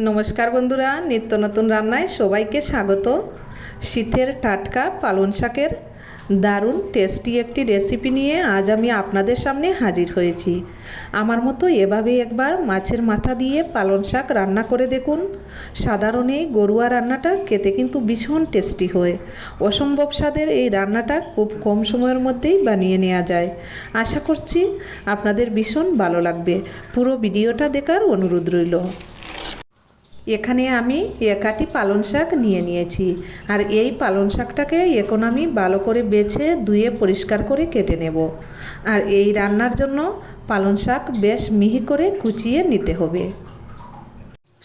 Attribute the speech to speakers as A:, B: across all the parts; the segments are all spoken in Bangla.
A: নমস্কার বন্ধুরা, নিত্য নতুন রান্নায় সবাইকে স্বাগত। শীতের টাটকা পালন শাকের দারুণ টেস্টি একটি রেসিপি নিয়ে আজ আমি আপনাদের সামনে হাজির হয়েছি। আমার মতো এভাবে একবার মাছের মাথা দিয়ে পালন শাক রান্না করে দেখুন। সাধারণ এই গরুয়া রান্নাটা খেতে কিন্তু ভীষণ টেস্টি হয়। অসম্ভব স্বাদের এই রান্নাটা খুব কম সময়ের মধ্যেই বানিয়ে নেওয়া যায়। আশা করছি আপনাদের ভীষণ ভালো লাগবে। পুরো ভিডিওটা দেখার অনুরোধ রইল। এখানে আমি একাটি পালন শাক নিয়ে নিয়েছি। আর এই পালন শাকটাকে এখন আমি ভালো করে বেছে ধুয়ে পরিষ্কার করে কেটে নেব। আর এই রান্নার জন্য পালন শাক বেশ মিহি করে কুচিয়ে নিতে হবে।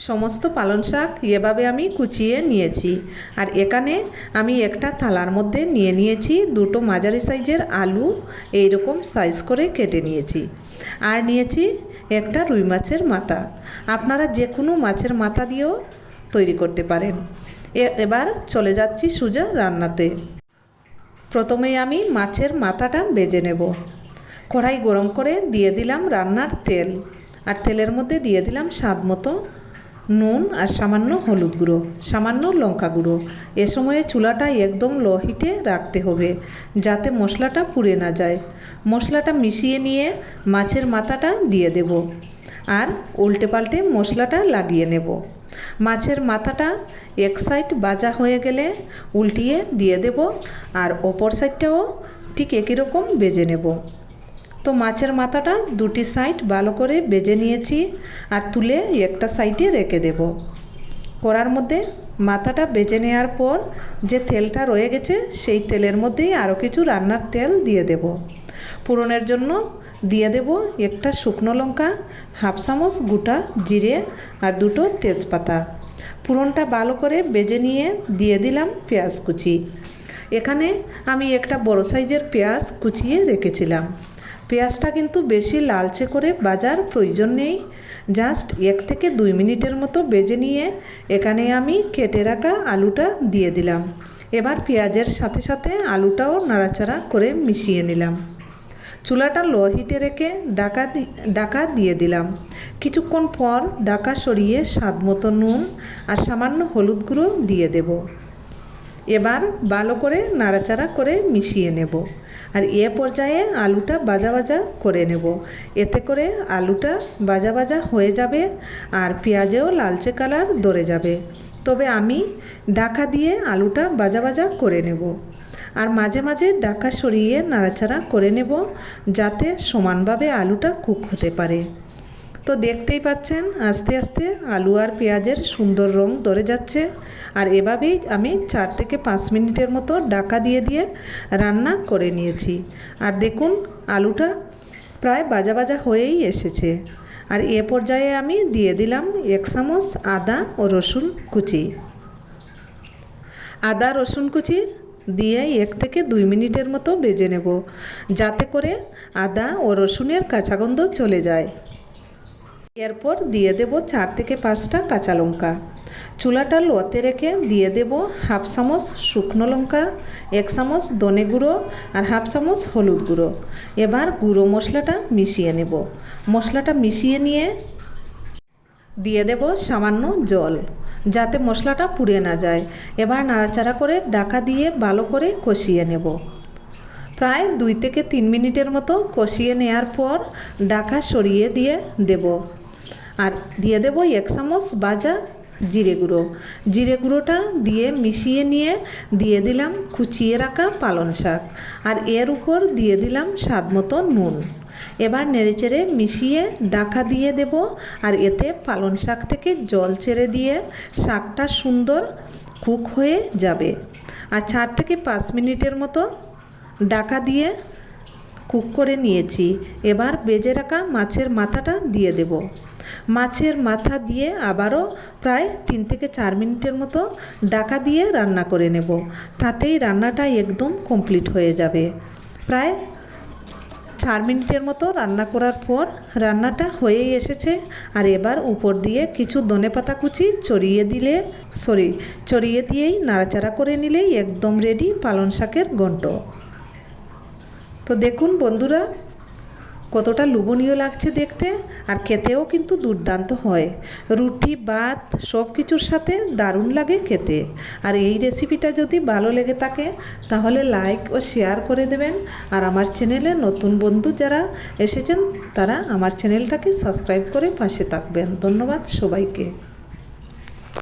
A: সমস্ত পালন শাক এভাবে আমি কুচিয়ে নিয়েছি। আর এখানে আমি একটা থালার মধ্যে নিয়ে নিয়েছি দুটো মাঝারি সাইজের আলু এই রকম সাইজ করে কেটে নিয়েছি। আর নিয়েছি একটা রুই মাছের মাথা। আপনারা যে কোনো মাছের মাথা দিয়েও তৈরি করতে পারেন। এবার চলে যাচ্ছি সুজা রান্নাতে। প্রথমে আমি মাছের মাথাটা বেজে নেব। কড়াই গরম করে দিয়ে দিলাম রান্নার তেল। আর তেলের মধ্যে দিয়ে দিলাম স্বাদ মতো নুন আর সামান্য হলুদ গুঁড়ো, সামান্য লঙ্কা গুঁড়ো। এ সময়ে চুলাটা একদম লো হিটে রাখতে হবে, যাতে মশলাটা পুড়ে না যায়। মশলাটা মিশিয়ে নিয়ে মাছের মাথাটা দিয়ে দেব আর উল্টে পাল্টে মশলাটা লাগিয়ে নেব। মাছের মাথাটা এক সাইড বাজা হয়ে গেলে উল্টিয়ে দিয়ে দেব আর ওপর সাইডটাও ঠিক একই রকম বেজে নেব। তো মাছের মাথাটা দুটি সাইড ভালো করে বেজে নিয়েছি আর তুলে একটা সাইডে রেখে দেব। কড়ার মধ্যে মাথাটা বেজে নেওয়ার পর যে তেলটা রয়ে গেছে সেই তেলের মধ্যেই আরও কিছু রান্নার তেল দিয়ে দেব। পুরনের জন্য দিয়ে দেব একটা শুকনো লঙ্কা, হাফ চামচ গোটা জিরে আর দুটো তেজপাতা। পুরনটা ভালো করে বেজে নিয়ে দিয়ে দিলাম পেঁয়াজ কুচি। এখানে আমি একটা বড় সাইজের পেঁয়াজ কুচিয়ে রেখেছিলাম। পেঁয়াজটা কিন্তু বেশি লালচে করে বাজার প্রয়োজন নেই। জাস্ট এক থেকে দুই মিনিটের মতো বেজে নিয়ে এখানে আমি কেটে রাখা আলুটা দিয়ে দিলাম। এবার পেঁয়াজের সাথে সাথে আলুটাও নাড়াচাড়া করে মিশিয়ে নিলাম। চুলাটা লো হিটে রেখে ডাকা ডাকা দিয়ে দিলাম। কিছুক্ষণ পর ডাকা সরিয়ে স্বাদ মতো নুন আর সামান্য হলুদ গুঁড়ো দিয়ে দেব। এবার ভালো করে নাড়াচাড়া করে মিশিয়ে নেব। আর এ পর্যায়ে আলুটা বাজা বাজা করে নেব। এতে করে আলুটা বাজা বাজা হয়ে যাবে আর পেঁয়াজেও লালচে কালার ধরে যাবে। তবে আমি ডাকা দিয়ে আলুটা বাজা বাজা করে নেব। আর মাঝে মাঝে ডাকা সরিয়ে নাড়াচাড়া করে নেব যাতে সমানভাবে আলুটা কুক হতে পারে। তো দেখতেই পাচ্ছেন, আস্তে আস্তে আলু আর পেঁয়াজের সুন্দর রং ধরে যাচ্ছে। আর এভাবেই আমি চার থেকে পাঁচ মিনিটের মতো ডাকা দিয়ে দিয়ে রান্না করে নিয়েছি। আর দেখুন, আলুটা প্রায় বাজা বাজা হয়েই এসেছে। আর এ পর্যায়ে আমি দিয়ে দিলাম এক চামচ আদা ও রসুন কুচি। আদা, রসুন কুচি দিয়ে এক থেকে দুই মিনিটের মতো বেজে নেব, যাতে করে আদা ও রসুনের কাঁচা গন্ধ চলে যায়। এরপর দিয়ে দেব চার থেকে পাঁচটা কাঁচা লঙ্কা। চুলাটা লোতে রেখে দিয়ে দেব হাফ চামচ শুকনো লঙ্কা, এক চামচ দনে গুঁড়ো আর হাফ চামচ হলুদ গুঁড়ো। এবার গুঁড়ো মশলাটা মিশিয়ে নেব। মশলাটা মিশিয়ে নিয়ে দিয়ে দেব সামান্য জল, যাতে মশলাটা পুড়ে না যায়। এবার নাড়াচাড়া করে ডাকা দিয়ে ভালো করে কষিয়ে নেব। প্রায় দুই থেকে তিন মিনিটের মতো কষিয়ে নেওয়ার পর ডাকা সরিয়ে দিয়ে দেব। আর দিয়ে দেব এক চামচ বাজা জিরে গুঁড়ো। জিরে গুঁড়োটা দিয়ে মিশিয়ে নিয়ে দিয়ে দিলাম কুচিয়ে রাখা পালন শাক। আর এর উপর দিয়ে দিলাম স্বাদ মতো নুন। এবার নেড়েচেড়ে মিশিয়ে ডাকা দিয়ে দেব। আর এতে পালন শাক থেকে জল ছেড়ে দিয়ে শাকটা সুন্দর কুক হয়ে যাবে। আর চার থেকে পাঁচ মিনিটের মতো ডাকা দিয়ে কুক করে নিয়েছি। এবার বেজে রাখা মাছের মাথাটা দিয়ে দেব। মাছের মাথা দিয়ে আবারও প্রায় তিন থেকে চার মিনিটের মতো ডাকা দিয়ে রান্না করে নেব। তাতেই রান্নাটা একদম কমপ্লিট হয়ে যাবে। প্রায় চার মিনিটের মতো রান্না করার পর রান্নাটা হয়েই এসেছে। আর এবার উপর দিয়ে কিছু ধনেপাতা কুচি চড়িয়ে দিলে সরি চড়িয়ে দিয়েই নাড়াচাড়া করে নিলেই একদম রেডি পালন শাকের ঘন্ট। তো দেখুন বন্ধুরা কতটা লোভনীয় লাগছে দেখতে আর খেতেও কিন্তু দুর্দান্ত হয়। রুটি, ভাত সব কিছুর সাথে দারুণ লাগে খেতে। আর এই রেসিপিটা যদি ভালো লেগে থাকে, তাহলে লাইক ও শেয়ার করে দেবেন। আর আমার চ্যানেলে নতুন বন্ধু যারা এসেছেন, তারা আমার চ্যানেলটাকে সাবস্ক্রাইব করে পাশে থাকবেন। ধন্যবাদ সবাইকে।